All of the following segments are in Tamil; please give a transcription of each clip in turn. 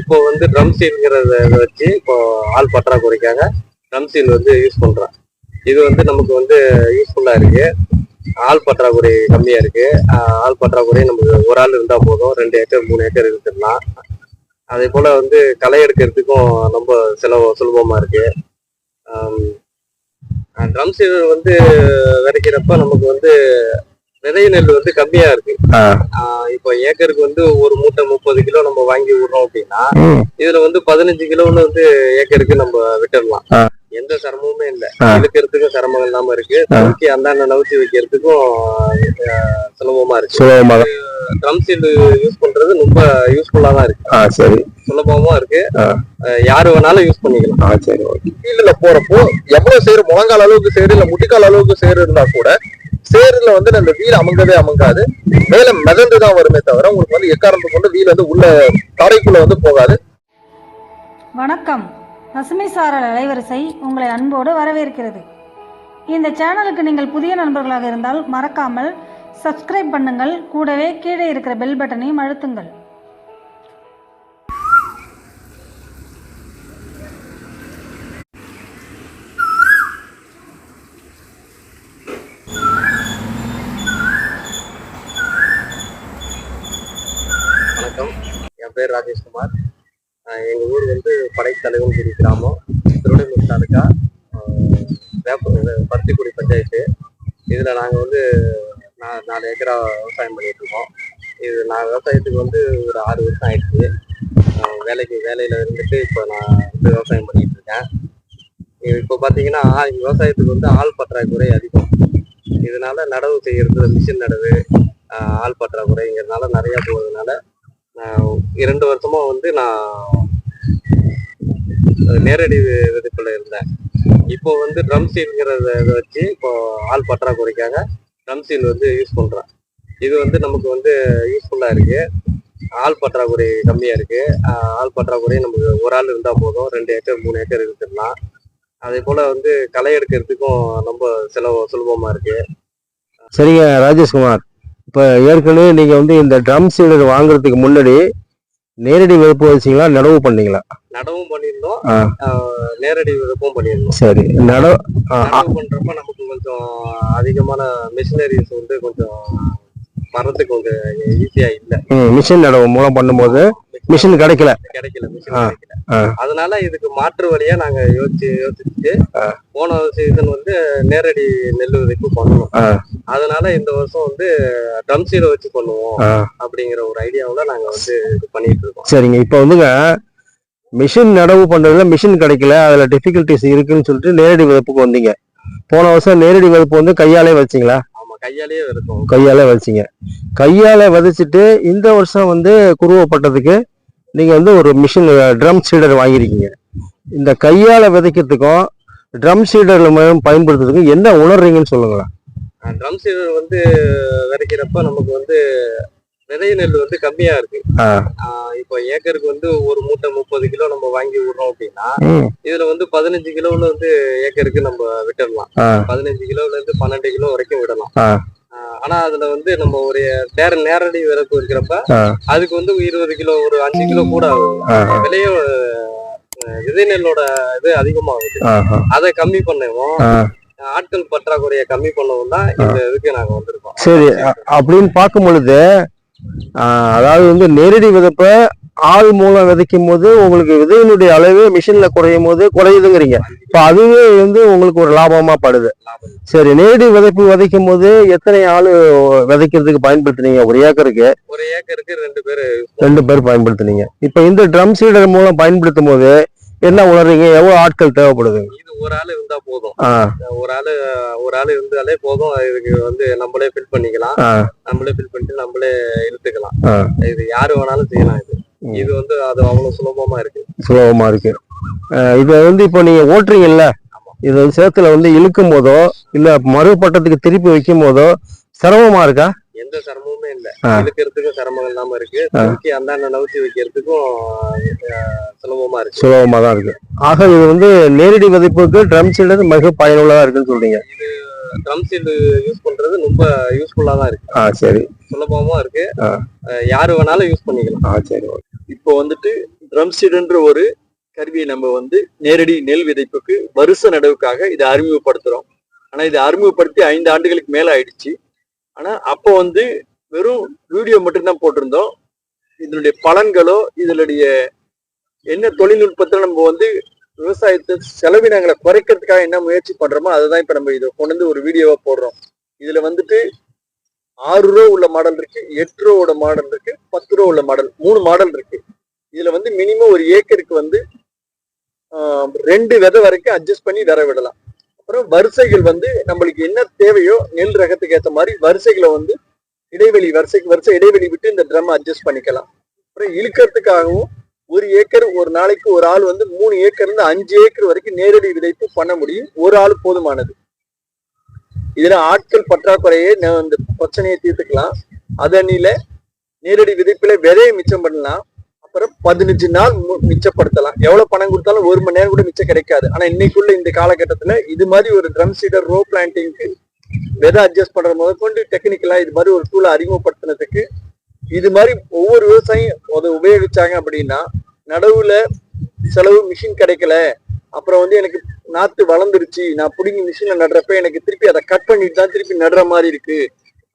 இப்போ வந்து ட்ரம் சீல்ங்கிறத வச்சு இப்போ ஆள் பற்றாக்குறைக்காக ட்ரம் சீல் வந்து யூஸ் பண்ணுறான் இது வந்து நமக்கு வந்து யூஸ்ஃபுல்லா இருக்கு. ஆள் பற்றாக்குறை கம்மியா இருக்கு. ஆள் பற்றாக்குறை நமக்கு ஒரு ஆள் இருந்தா போதும். ரெண்டு ஏக்கர் மூணு ஏக்கர் இருந்துடலாம். அதே போல வந்து களை எடுக்கிறதுக்கும் ரொம்ப செலவு சுலபமா இருக்கு. ட்ரம் சீல் வந்து விதைக்கிறப்ப நமக்கு வந்து விதை நெல் வந்து கம்மியா இருக்கு. இப்போ ஏக்கருக்கு வந்து ஒரு மூட்டை முப்பது கிலோ நம்ம வாங்கி விடுறோம் அப்படின்னா. இதுல வந்து பதினஞ்சு கிலோன்னு வந்து ஏக்கருக்கு நம்ம விட்டுடலாம். எந்த சிரமமுமே இல்ல. இழுக்கிறதுக்கும் சிரமம் இல்லாம இருக்கு. ஆ. தூக்கி அந்தாண்ட நவுத்தி வைக்கிறதுக்கும் சுலபமா இருக்கு. சுலபமா ட்ரம் சீல் யூஸ் பண்றது ரொம்ப யூஸ்ஃபுல்லா தான் இருக்கு. சரி. சுலபமா இருக்கு. யாரு வேணாலும் யூஸ் பண்ணிக்கலாம். சரி ஓகே. ஃபீல்டுல போறப்போ எவ்வளவு சேரு முழங்கால் அளவுக்கு சேரு இல்ல முட்டிக்கால் அளவுக்கு சேரு இருந்தா கூட சேருல வந்து அந்த வீல் அமங்கவே அமங்காது. மேல மிதந்து தான் வருமே தவிர உங்களுக்கு வந்து எக்காரணத்தை கொண்டு வீல் வந்து உள்ள தரைக்குள்ள வந்து போகாது. வணக்கம். பசுமை சாரல் அலைவரிசை உங்களை அன்போடு வரவேற்கிறது. இந்த சேனலுக்கு நீங்கள் புதிய நண்பர்களாக இருந்தால் மறக்காமல் சப்ஸ்கிரைப் பண்ணுங்கள். கூடவே கீழே இருக்கிற பெல் பட்டனையும் அழுத்துங்கள். பேர் ராஜேஷ்குமார் எங்கள் ஊர் வந்து படைத்தலைவன்குடி கிராமம். திருவண்ணூர் தாலுக்கா ஆஹ் வேப்ப பருத்திக்குடி பஞ்சாயத்து. இதில் நாங்கள் வந்து நான் நாலு ஏக்கரா விவசாயம் பண்ணிகிட்ருக்கோம் இருக்கோம். இது நான் விவசாயத்துக்கு வந்து ஒரு ஆறு வருஷம் ஆயிடுச்சு. வேலைக்கு வேலையில் இருந்துட்டு இப்போ நான் வந்து விவசாயம் பண்ணிகிட்டு இருக்கேன். இப்போ பார்த்தீங்கன்னா விவசாயத்துக்கு வந்து ஆள் பற்றாக்குறை அதிகம். இதனால நடவு செய்யறது மிஷின் நடவு ஆள் பற்றாக்குறைங்கிறதுனால நிறையா போகிறதுனால இரண்டு வருஷமா வந்து நான் நேரடி விதிப்பில் இருந்தேன். இப்போ வந்து ட்ரம் சீல்ங்கிறத இதை வச்சு இப்போ ஆள் பற்றாக்குறைக்காக ட்ரம் சீல் வந்து யூஸ் பண்றேன். இது வந்து நமக்கு வந்து யூஸ்ஃபுல்லா இருக்கு. ஆள் பற்றாக்குறை கம்மியா இருக்கு. ஆள் பற்றாக்குறை நமக்கு ஒரு ஆள் இருந்தா போதும். ரெண்டு ஏக்கர் மூணு ஏக்கர் எடுத்துடலாம் அதே போல வந்து களை எடுக்கிறதுக்கும் ரொம்ப செலவு சுலபமா இருக்கு. சரிங்க ராஜேஷ்குமார். இப்போ ஏற்கனவே நீங்க வந்து இந்த ட்ரம் சீடர் வாங்குறதுக்கு முன்னாடி நேரடி விதைப்பு வச்சீங்களா? நடவு பண்ணீங்களா? நடவும் பண்ணியிருந்தோம். நேரடி விதப்பும் பண்ணியிருந்தோம். சரி. நடவு பண்றப்ப நமக்கு கொஞ்சம் அதிகமான மிஷினரிஸ் வந்து கொஞ்சம் வர்றதுக்கு கொஞ்சம் ஈஸியா இல்ல. மிஷின் நடவு மூலம் பண்ணும்போது மிஷின் கிடைக்கல. கிடைக்கல. மிஷின். அதனால இதுக்கு மாற்று வழியா நாங்க யோசிச்சு யோசிச்சுட்டு ஆ. போன சீசன் வந்து நேரடி நெல் விதைப்பு பண்ணணும். ஆ. அதனால இந்த வருஷம் வந்து ட்ரம் சீடை வச்சு பண்ணுவோம். அப்படிங்கிற ஒரு ஐடியாவுல நாங்க வந்து இது பண்ணிட்டு இருக்கோம். சரிங்க. இப்போ வந்துங்க மிஷின் நடவு பண்றதுல மிஷின் கிடைக்கல அதுல டிஃபிகல்ட்டிஸ் இருக்குன்னு சொல்லிட்டு நேரடி விதைப்புக்கு வந்தீங்க. போன வருஷம் நேரடி விதைப்பு வந்து கையாலே வச்சீங்களா? ஆமா கையாலேயே இருக்கும் கையால விதைச்சிங்க கையால விதைச்சிட்டு இந்த வருஷம் வந்து குருவப்பட்டதுக்கு நீங்க வந்து ஒரு மிஷின் ட்ரம் சீடர் வாங்கியிருக்கீங்க. இந்த கையால விதைக்கிறதுக்கும் ட்ரம் சீடர்ல பயன்படுத்துறதுக்கும் என்ன உணர்றீங்கன்னு சொல்லுங்களேன். ட்ரம் சீடர் வந்து விதைக்கிறப்ப நமக்கு வந்து விதை நெல் வந்து கம்மியா இருக்கு. இப்போ ஏக்கருக்கு வந்து ஒரு மூட்டை முப்பது கிலோ நம்ம வாங்கி விடுறோம் அப்படின்னா இதுல வந்து பதினஞ்சு கிலோல வந்து ஏக்கருக்கு நம்ம விட்டுடலாம். பதினஞ்சு கிலோல இருந்து பன்னெண்டு கிலோ வரைக்கும் விடலாம். ஆனா அதுல வந்து நம்ம ஒரு நேர நேரடி விறப்பு இருக்கிறப்ப. அதுக்கு வந்து இருபது கிலோ ஒரு அஞ்சு கிலோ கூட ஆகுது விலையும் விதை நெல்லோட இது அதிகமாகுது. அதை கம்மி பண்ணவும். ஆட்கள் பற்றாக்குறையை கம்மி பண்ணவும் தான் இந்த இதுக்கு நாங்க வந்திருக்கோம். சரி அப்படின்னு பார்க்கும் பொழுது அதாவது வந்து நேரடி விதைப்ப ஆள் மூலம் விதைக்கும் போது உங்களுக்கு விதையினுடைய அளவு மிஷின்ல குறையும் போது குறையுதுங்கிறீங்க. இப்போ அதுவே வந்து உங்களுக்கு ஒரு லாபமா படுது. சரி நேரடி விதைப்பு விதைக்கும் போது எத்தனை ஆள் விதைக்கிறதுக்கு பயன்படுத்துனீங்க? ஒரு ஏக்கருக்கு? ஒரு ஏக்கருக்கு ரெண்டு பேரு. ரெண்டு பேர் பயன்படுத்துனீங்க. இப்போ இந்த ட்ரம் சீடர் மூலம் பயன்படுத்தும் போது என்ன உணர்றீங்க? எவ்வளவு ஆட்கள் தேவைப்படுது? இது ஒரு ஆள் இருந்தா போதும். ஒரு ஆளு ஒரு ஆளு இருந்தாலே போதும். இதுக்கு வந்து நம்மளே ஃபில் பண்ணிக்கலாம். நம்மளே ஃபில் பண்ணிட்டு நம்மளே இழுத்துக்கலாம். இது யாரு வேணாலும் செய்யலாம் இது. இது வந்து அது அவ்வளவு சுலபமா இருக்கு. சுலபமா இருக்கு. இதை வந்து இப்போ நீங்க ஓட்டுறீங்கல்ல இது சேத்துல வந்து இழுக்கும் போதோ இல்ல மறுபட்டத்துக்கு திருப்பி வைக்கும் போதோ சிரமமா இருக்கா? எந்த சிரமமுமே இல்ல. இழுக்கிறதுக்கும் சிரமம் இல்லாம இருக்கு. தூக்கி அந்தாண்ட நவுத்தி வைக்கிறதுக்கும் சுலபமா இருக்கு. சுலபமா தான் இருக்கு. ஆக இது வந்து நேரடி விதைப்புக்கு ட்ரம் சீடர் மிக பயனுள்ளதா இருக்குன்னு சொல்றீங்க. ட்ரம் சீல் யூஸ் பண்றது ரொம்ப யூஸ்ஃபுல்லா தான் இருக்கு. ஆ சரி. சுலபமா இருக்கு. யாரு வேணாலும் யூஸ் பண்ணிக்கலாம். ஆ சரி ஓகே. இப்போ வந்துட்டு ட்ரம்சீடுன்ற ஒரு கருவியை நம்ம வந்து நேரடி நெல் விதைப்புக்கு வருஷ நடவுக்காக இதை அறிமுகப்படுத்துகிறோம் ஆனால் இதை அறிமுகப்படுத்தி ஐந்து ஆண்டுகளுக்கு மேலே ஆயிடுச்சு. ஆனால் அப்போ வந்து வெறும் வீடியோ மட்டும்தான் போட்டிருந்தோம். இதனுடைய பலன்களோ இதனுடைய என்ன தொழில்நுட்பத்தில் நம்ம வந்து விவசாயத்தை செலவினங்களை குறைக்கிறதுக்காக என்ன முயற்சி பண்ணுறோமோ அதை தான் இப்போ நம்ம இதை கொண்டு வந்து ஒரு வீடியோவை போடுறோம். இதில் வந்துட்டு ஆறு ரூபா உள்ள மாடல் இருக்கு எட்டு ரூபாவோட மாடல் இருக்கு பத்து ரூபா உள்ள மாடல் மூணு மாடல் இருக்கு. இதுல வந்து மினிமம் ஒரு ஏக்கருக்கு வந்து ரெண்டு விதை வரைக்கும் அட்ஜஸ்ட் பண்ணி விதை விடலாம். அப்புறம் வரிசைகள் வந்து நம்மளுக்கு என்ன தேவையோ நெல் ரகத்துக்கு ஏற்ற மாதிரி வரிசைகளை வந்து இடைவெளி வரிசைக்கு வரிசை இடைவெளி விட்டு இந்த ட்ரம் அட்ஜஸ்ட் பண்ணிக்கலாம். அப்புறம் இழுக்கிறதுக்காகவும் ஒரு ஏக்கர் ஒரு நாளைக்கு ஒரு ஆள் வந்து மூணு ஏக்கர்லேருந்து அஞ்சு ஏக்கர் வரைக்கும் நேரடி விதைப்பு பண்ண முடியும். ஒரு ஆள் போதுமானது. இதுல ஆட்கள் பற்றாக்குறையே இந்த பிரச்சனையை தீர்த்துக்கலாம். அதனில நேரடி விதைப்புல விதையை மிச்சம் பண்ணலாம். அப்புறம் பதினஞ்சு நாள் மிச்சப்படுத்தலாம். எவ்வளவு பணம் கொடுத்தாலும் ஒரு மணி நேரம் கூட மிச்சம் கிடைக்காது. ஆனா இன்னைக்குள்ள இந்த காலகட்டத்துல இது மாதிரி ஒரு ட்ரம் சீடர் ரோ பிளான்டிங்க்கு விதை அட்ஜஸ்ட் பண்ற முதற்கொண்டு டெக்னிக்கலா இது மாதிரி ஒரு டூலை அறிமுகப்படுத்தினதுக்கு இது மாதிரி ஒவ்வொரு விவசாயியும் அதை உபயோகிச்சாங்க அப்படின்னா நடவுல செலவு மிஷின் கிடைக்கல. அப்புறம் வந்து எனக்கு நாத்து வளர்ந்துருச்சு. நான் பிடிங்கி மிஷின்ல நடுறப்ப எனக்கு திருப்பி அதை கட் பண்ணிட்டு தான் திருப்பி நடுற மாதிரி இருக்கு.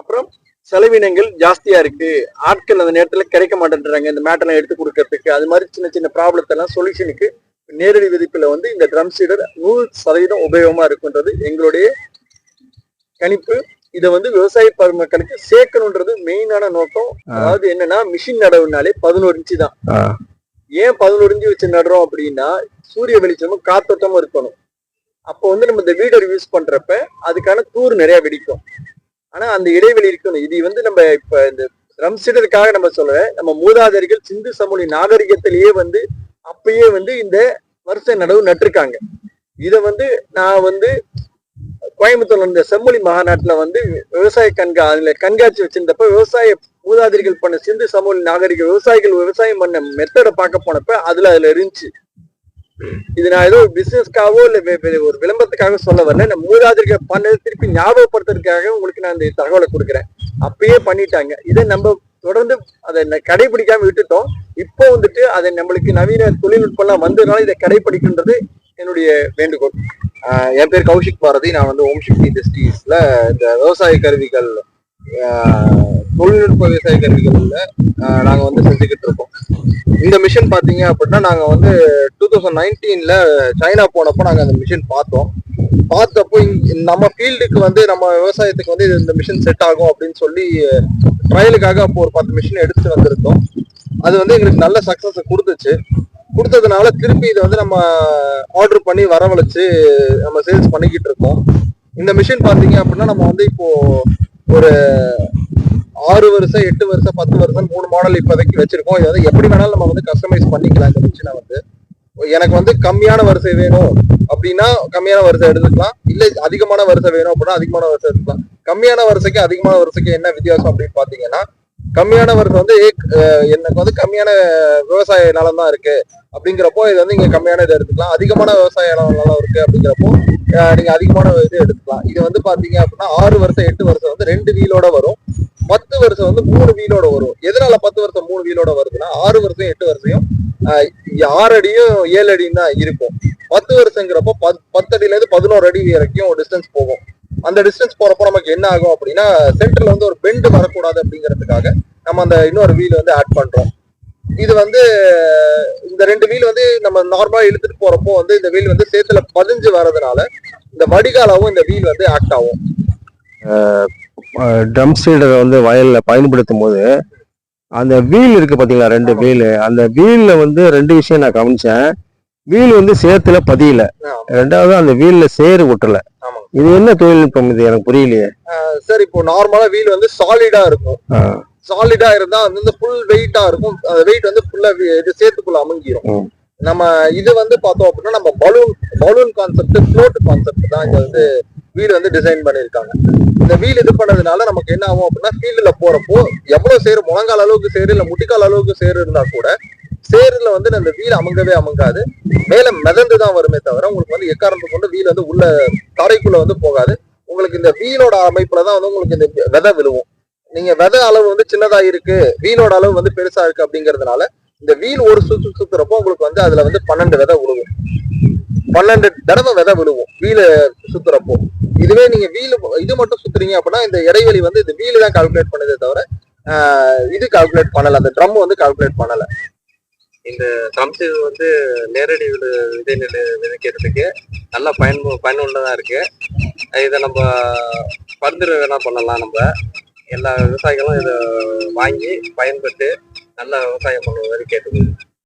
அப்புறம் செலவினங்கள் ஜாஸ்தியா இருக்கு. ஆட்கள் அந்த நேரத்துல கிடைக்க மாட்டேன்றாங்க. இந்த மேட்டெல்லாம் எடுத்து கொடுக்கறதுக்கு. அது மாதிரி சின்ன சின்ன ப்ராப்ளத்தை எல்லாம் சொல்யூஷனுக்கு நேரடி விதிப்புல வந்து இந்த ட்ரம் சீடர் நூறு சதவீதம் உபயோகமா இருக்குன்றது எங்களுடைய கணிப்பு. இதை வந்து விவசாய பெருமக்களுக்கு சேர்க்கணுன்றது மெயினான நோக்கம். அதாவது என்னன்னா மிஷின் நடவுனாலே பதினோரு இன்ச்சு தான். ஏன் பதினோரு வச்சு நடுறோம் அப்படின்னா சூரிய வெளிச்சமும் காத்தோட்டமும் இருக்கணும். அப்போ வந்து நம்ம இந்த வீடர் யூஸ் பண்றப்ப அதுக்கான தூர் நிறைய வெடிக்கும். ஆனா அந்த இடைவெளி இருக்கணும். இது வந்து நம்ம இப்ப இந்த ட்ரம் நம்ம சொல்ல நம்ம மூதாதையர்கள் சிந்து சமூக நாகரிகத்திலேயே வந்து அப்பயே வந்து இந்த வருஷ நடவு நட்டிருக்காங்க. இதை வந்து நான் வந்து கோயம்புத்தூர்ல இந்த செம்மொழி மாநாட்டுல வந்து விவசாய கண்கா அதுல கண்காட்சி வச்சிருந்தப்ப விவசாய மூதாதிரிகள் பண்ண சிந்து சமூக நாகரிக விவசாயிகள் விவசாயம் பண்ண மெத்தடை பார்க்க போனப்ப அதுல அதுல இருந்துச்சு. இது நான் ஏதோ பிசினஸ்க்காகவோ இல்ல ஒரு விளம்பரத்துக்காக சொல்ல வரல. நம்ம மூதாதிரிகள் பண்ணதை திருப்பி ஞாபகப்படுத்துறதுக்காக உங்களுக்கு நான் இந்த தகவலை கொடுக்குறேன். அப்பயே பண்ணிட்டாங்க. இதை நம்ம தொடர்ந்து அதை கடைபிடிக்காம விட்டுட்டோம். இப்போ வந்துட்டு அதை நம்மளுக்கு நவீன தொழில்நுட்பம்லாம் வந்ததுனால இதை கடைபிடிக்கின்றது என்னுடைய வேண்டுகோள். என் பேர் கௌஷிக் பாரதி. நான் வந்து ஓம் சக்தி இண்டஸ்ட்ரீஸ்ல இந்த விவசாய கருவிகள் தொழில்நுட்ப விவசாய கருவிகள்ல நாங்க வந்து செஞ்சுக்கிட்டு இருக்கோம். இந்த மிஷின் பாத்தீங்க அப்படின்னா நாங்க வந்து டூ தௌசண்ட் நைன்டீன்ல சைனா போனப்போ நாங்க அந்த மிஷின் பார்த்தோம். பார்த்தப்போ நம்ம ஃபீல்டுக்கு வந்து நம்ம விவசாயத்துக்கு வந்து இந்த மிஷின் செட் ஆகும் அப்படின்னு சொல்லி ட்ரையலுக்காக அப்போ ஒரு பத்து மிஷின் எடுத்து வந்திருந்தோம். அது வந்து எங்களுக்கு நல்ல சக்சஸ் கொடுத்துச்சு. கொடுத்ததுனால திருப்பி இதை வந்து நம்ம ஆர்டர் பண்ணி வரவழைச்சு நம்ம சேல்ஸ் பண்ணிக்கிட்டு இருக்கோம். இந்த மிஷின் பார்த்தீங்க அப்படின்னா நம்ம வந்து இப்போ ஒரு ஆறு வருஷம் எட்டு வருஷம் பத்து வருஷம் மூணு மாடல் இப்போதைக்கு வச்சிருக்கோம். இதை வந்து எப்படி வேணாலும் நம்ம வந்து கஸ்டமைஸ் பண்ணிக்கலாம் இந்த மிஷினை வந்து. எனக்கு வந்து கம்மியான வரிசை வேணும் அப்படின்னா கம்மியான வரிசை எடுத்துக்கலாம். இல்லை அதிகமான வரிசை வேணும் அப்படின்னா அதிகமான வரிசை எடுத்துக்கலாம். கம்மியான வரிசைக்கு அதிகமான வரிசைக்கு என்ன வித்தியாசம் அப்படின்னு பார்த்தீங்கன்னா கம்மியான வந்து ஏக்- எனக்கு வந்து கம்மியான விவசாய நிலம் தான் இருக்கு. அப்படிங்கிறப்போ இது வந்து இங்க கம்மியான இது எடுத்துக்கலாம். அதிகமான விவசாய நிலம் நல்லா இருக்கு அப்படிங்கிறப்போ நீங்க அதிகமான இது எடுத்துக்கலாம். இது வந்து பாத்தீங்க அப்படின்னா ஆறு வருஷம் எட்டு வருஷம் வந்து ரெண்டு வீலோட வரும். பத்து வருஷம் வந்து மூணு வீலோட வரும். எதனால பத்து வருஷம் மூணு வீலோட வருதுன்னா ஆறு வருஷம் எட்டு வருஷம் ஆறு அடியும் ஏழு அடியும் தான் இருக்கும். பத்து வருஷங்கிறப்போ பத் பத்து அடியில இருந்து பதினோரு அடி வரைக்கும் டிஸ்டன்ஸ் போகும். அந்த டிஸ்டன்ஸ் போறப்போ நமக்கு என்ன ஆகும் அப்படின்னா சென்டர்ல வந்து ஒரு பெண்டு வரக்கூடாது அப்படிங்கிறதுக்காக நம்ம அந்த இன்னொரு வீல் வந்து ஆட் பண்றோம். இது வந்து இந்த ரெண்டு வீல் வந்து நம்ம நார்மலா இழுத்துட்டு போறப்போ வந்து இந்த வீல் வந்து சேத்துல பதிஞ்சு வர்றதுனால இந்த வடிகாலாவும் இந்த வீல் வந்து ஆக்ட் ஆகும். ட்ரம் சீடரை வந்து வயல்ல பயன்படுத்தும் போது அந்த வீல் இருக்கு பாத்தீங்களா ரெண்டு வீல் அந்த வீல்ல வந்து ரெண்டு விஷயம் நான் கவனிச்சேன். வீல் வந்து சேத்துல பதியல. ரெண்டாவது அந்த வீல்ல சேறு ஒட்டல. இது என்ன தொழில்நுட்பம் இது? எனக்கு புரியலையே. சார் இப்போ நார்மலா வீல் வந்து சாலிடா இருக்கும். சாலிடா இருந்தா அது வந்து ஃபுல் வெயிட்டா இருக்கும். அந்த வெயிட் வந்து ஃபுல்லா இது சேத்துக்குள்ள அமுங்கிரும். நம்ம இது வந்து பார்த்தோம் அப்படின்னா நம்ம balloon balloon concept float concept தான் இங்க வந்து வீல் வந்து டிசைன் பண்ணிருக்காங்க இந்த வீல் இது பண்ணதுனால நமக்கு என்ன ஆகும் அப்படின்னா ஃபீல்டுல போறப்போ எவ்வளவு சேரு முழங்கால் அளவுக்கு சேரு இல்ல முட்டிக்கால் அளவுக்கு சேரு இருந்தா கூட சேரில் வந்து அந்த வீல் அமுங்கவே அமுங்காது. மேல மிதந்து தான் வருமே தவிர உங்களுக்கு வந்து எக்காரணத்தை கொண்டு வீல் வந்து உள்ள தரைக்குள்ளே வந்து போகாது. உங்களுக்கு இந்த வீலோட அமைப்புல தான் வந்து உங்களுக்கு இந்த விதை விழுவும். நீங்க விதை அளவு வந்து சின்னதா இருக்கு வீலோட அளவு வந்து பெருசா இருக்கு அப்படிங்கறதுனால இந்த வீல் ஒரு சுத்து சுத்துறப்போ உங்களுக்கு வந்து அதுல வந்து பன்னெண்டு விதை விழுவும். பன்னெண்டு தடவை விதை விழுவும் வீல சுத்துறப்போ. இதுவே நீங்க வீல் இது மட்டும் சுத்துறீங்க அப்படின்னா இந்த இடைவெளி வந்து இந்த வீல் தான் கால்குலேட் பண்ணதே தவிர இது கால்குலேட் பண்ணல அந்த ட்ரம் வந்து கால்குலேட் பண்ணல. ட்ரம்ஸ் இது வந்து நேரடி விதை விதை நெல் விதைக்கிறதுக்கு நல்லா பயன் பயனுள்ளதாக இருக்குது இதை நம்ம பருந்துரை வேணால் பண்ணலாம் நம்ம. எல்லா விவசாயிகளும் இதை வாங்கி பயன்பட்டு நல்லா விவசாயம் பண்ணுவதை கேட்டுக்கொள்கிறேன்